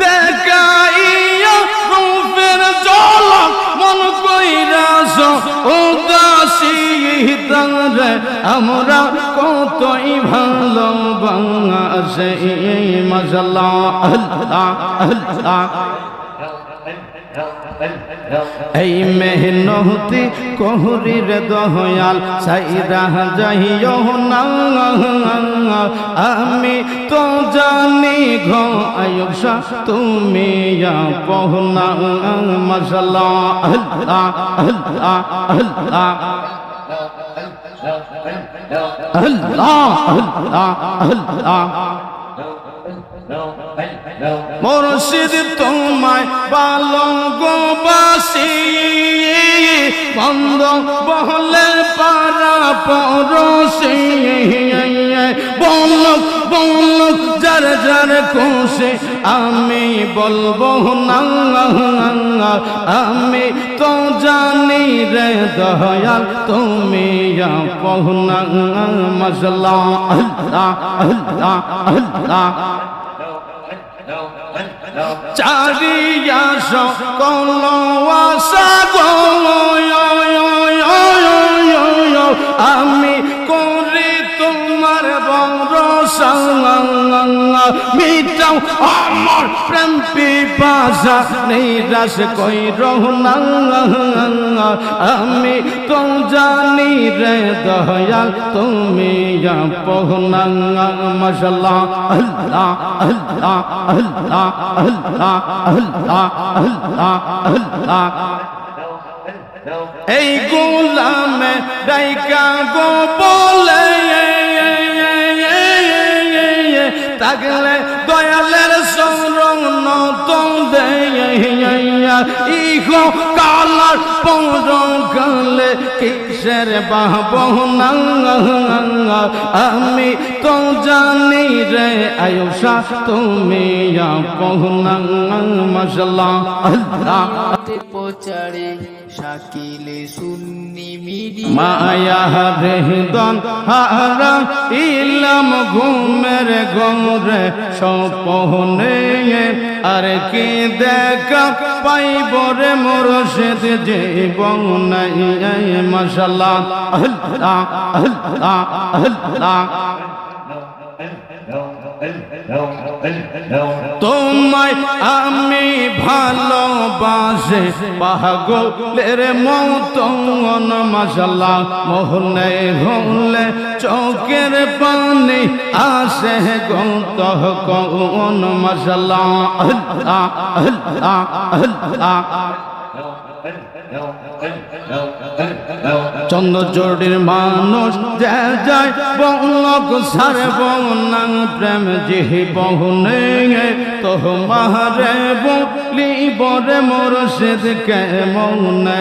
দেখাইয়া রূপের ঝলক মন কইরাস উদাসী তারে আমরা কতই ভালোবাসে মজলা আল্লাহ আল্লাহ। এই মেহনতি কহরির দহয়াল সাইরা যাইও না, আমি তো জানি ঘো আয়ুষা, তুমি পহনা মশলা আল্লাহ আল্লাহ আল্লাহ। আল্লাহ আল্লাহ আল্লাহ। মুর্শিদ তোমায় পালো গো বাসি বন্ধ বহলে পারা পরশি বলক বলক, যার যার খুশি। আমি বলব না আমি তো জানি রে দয়াল, তুমি পহনা মশলা আল্লাহ আল্লাহ আল্লাহ। চারিয়া সকল আশা গো মিটাও আমার প্রেম পিপাসা নিরাশ কই রহনা আমি তো জানি রে দয়াল, তুমি পহনা মশলা আল্লাহ আল্লাহ আল্লাহ আল্লাহ আল্লাহ আল্লাহ আল্লাহ। এই গোলামে ডাইকা গো বলে তাগলে দয়ালের সরং তোম ইহো কালার পৌর গলে কিসের বাহবনা আমি তো জানি রে আয়ুষা, তুমি পহনা মশলা আল্লাহ প্রচারে শাকিলে সুন্নি মিডি মায়া হৃদন হারা ইলাম ঘুমের গরে সপনে আর কি দেখা পাইব রে মুর্শিদ জীবন নাই মশলা আল্লাহ আল্লাহ আল্লাহ। তোমায় আমি ভালোবাসে। পাগলের মতন মশলা মোহনে হলে চোখের পানি আসে গত কোন মশলা আল্লাহ আল্লাহ আল্লাহ। চন্দ্র জোড়ির মানুষ যে যায় বলক সার বনাং প্রেম জিহি বহুনে তো মারে বলি বরে মুর্শিদ কে মৌনে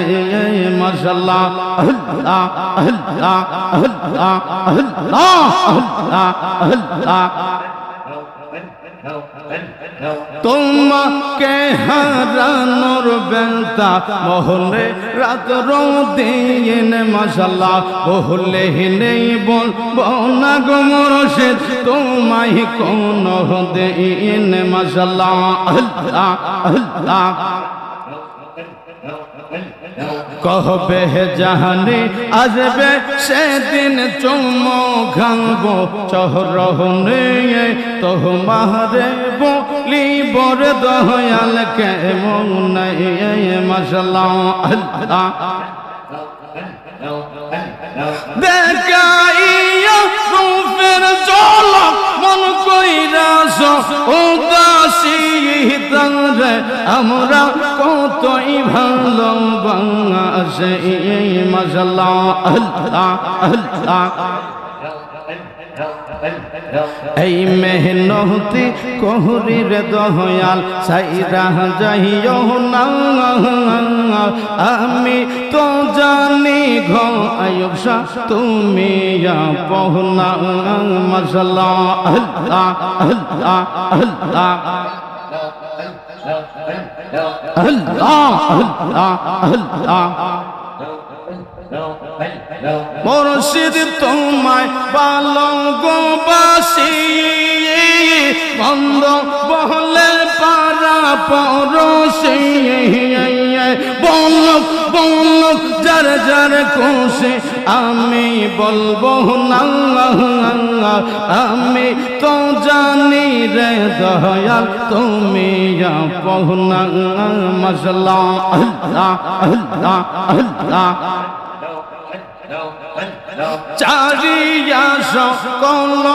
মশলা আল্লাহ আল্লাহ আল্লাহ আল্লাহ আল্লাহ আল্লাহ। তোমাকে হারানোর বেলতা মহলে রাত রে মশালা বহলে নেই বল বনা গোমর সে তোমাই কোন দিন মশালা আল্লাহ আল্লাহ। কহবে জাহানে, আসবে সেদিন চুম ঘাঙ্গ। চহরহনে তোমারে বলি বর দয়াল কে মনে মশলা আল্লাহ দেখাইয়া রূপের ঝলক মন কইরাস উদাসী আমরা কতই এই মেহনতি কহরির দহয়াল সাইরা যাইও না, আমি তো জানি ঘো আয়ুষা তুমি পহনা মশলা আল্লাহ আল্লাহ আল্লাহ। মরশিদ তোমায় পালঙ্গ বাসি। বন্ধ বহলে পারা পরশী যার যার খুশি আমি বলব না আমি তো জানি রে দয়াল, তুমি পহনা আল্লাহ চারিয়া সকল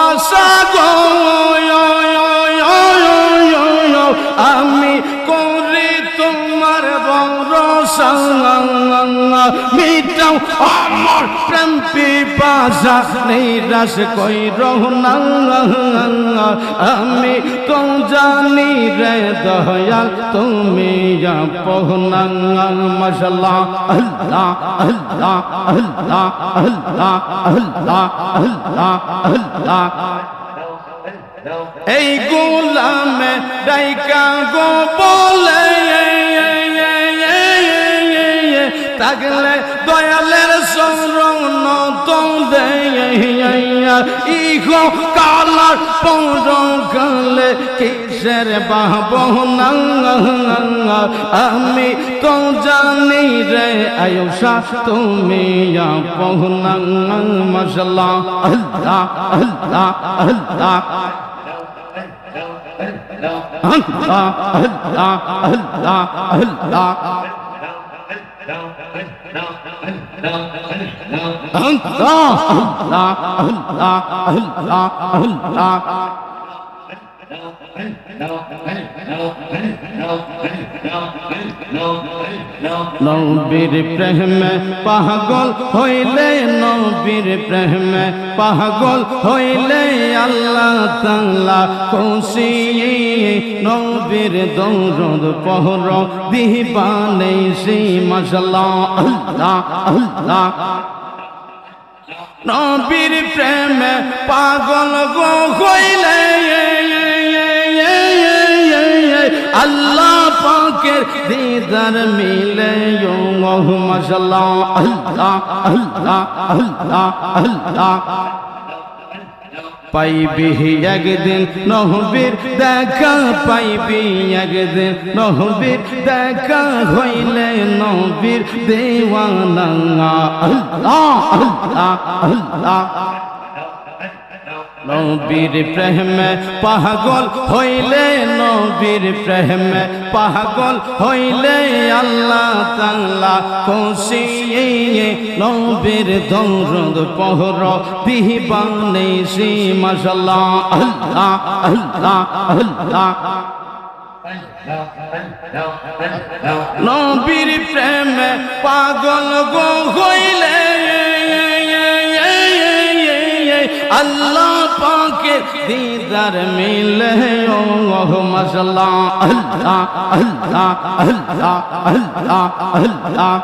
আশা গো মিটাও আমার প্রেম পিপাসা নিরাশ কই রহনা আমি তো জানি রে দয়াল, তুমি পহনা মশলা আল্লাহ আল্লাহ আল্লাহ আল্লাহ আল্লাহ আল্লাহ আল্লাহ। এই গোলামে ডাইকা গো বলে থাকলে দয়ালের সরণ ইগো কালার পৌর গলে কিসের বাবনা আমি তো জানি রে আয়ুষা, তুমি পহনা মশলা আল্লাহ আল্লাহ আল্লাহ। আল্লাহ আল্লাহ আল্লাহ আল্লাহ। নবীর প্রেমে পাগল হইলে নবীর প্রেমে পাগল হইলে আল্লাহ তাল্লা খুশি। নবীর দৌরদ পহর দিবানে সেই মশলা আল্লাহ আল্লাহ। নবীর প্রেমে পাগল গো হইলে পাকের দিদার মিলে মশলা আল্লাহ আল্লাহ আল্লাহ আল্লাহ। পাইবি একদিন নহবীর দেখা, পাইবি একদিন নহবীর দেখা হইলে নবীর দেওয়ানা, আল্লাহ আল্লাহ আল্লাহ। নবীর প্রেমে পাগল হইলে নবীর প্রেমে পাগল হইলে আল্লাহ তাল্লা খুশি নবীর দৌরদ পহর দিবানে সি মশলা আল্লাহ আল্লাহ আল্লাহ। নবীর প্রেমে পাগল গো হইলে আল্লাহ পাকে দিদার মিলে ও মশলা আল্লাহ আল্লাহ আল্লাহ আল্লাহ আল্লাহ।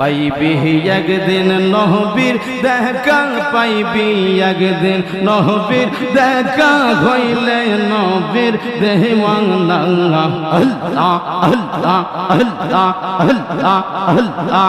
পাইবি একদিন নহবীর দেখা, পাইবি একদিন নহবীর দেখা, হইলে নবীর দেওয়ানা আল্লাহ আল্লাহ আল্লাহ আল্লাহ আল্লাহ।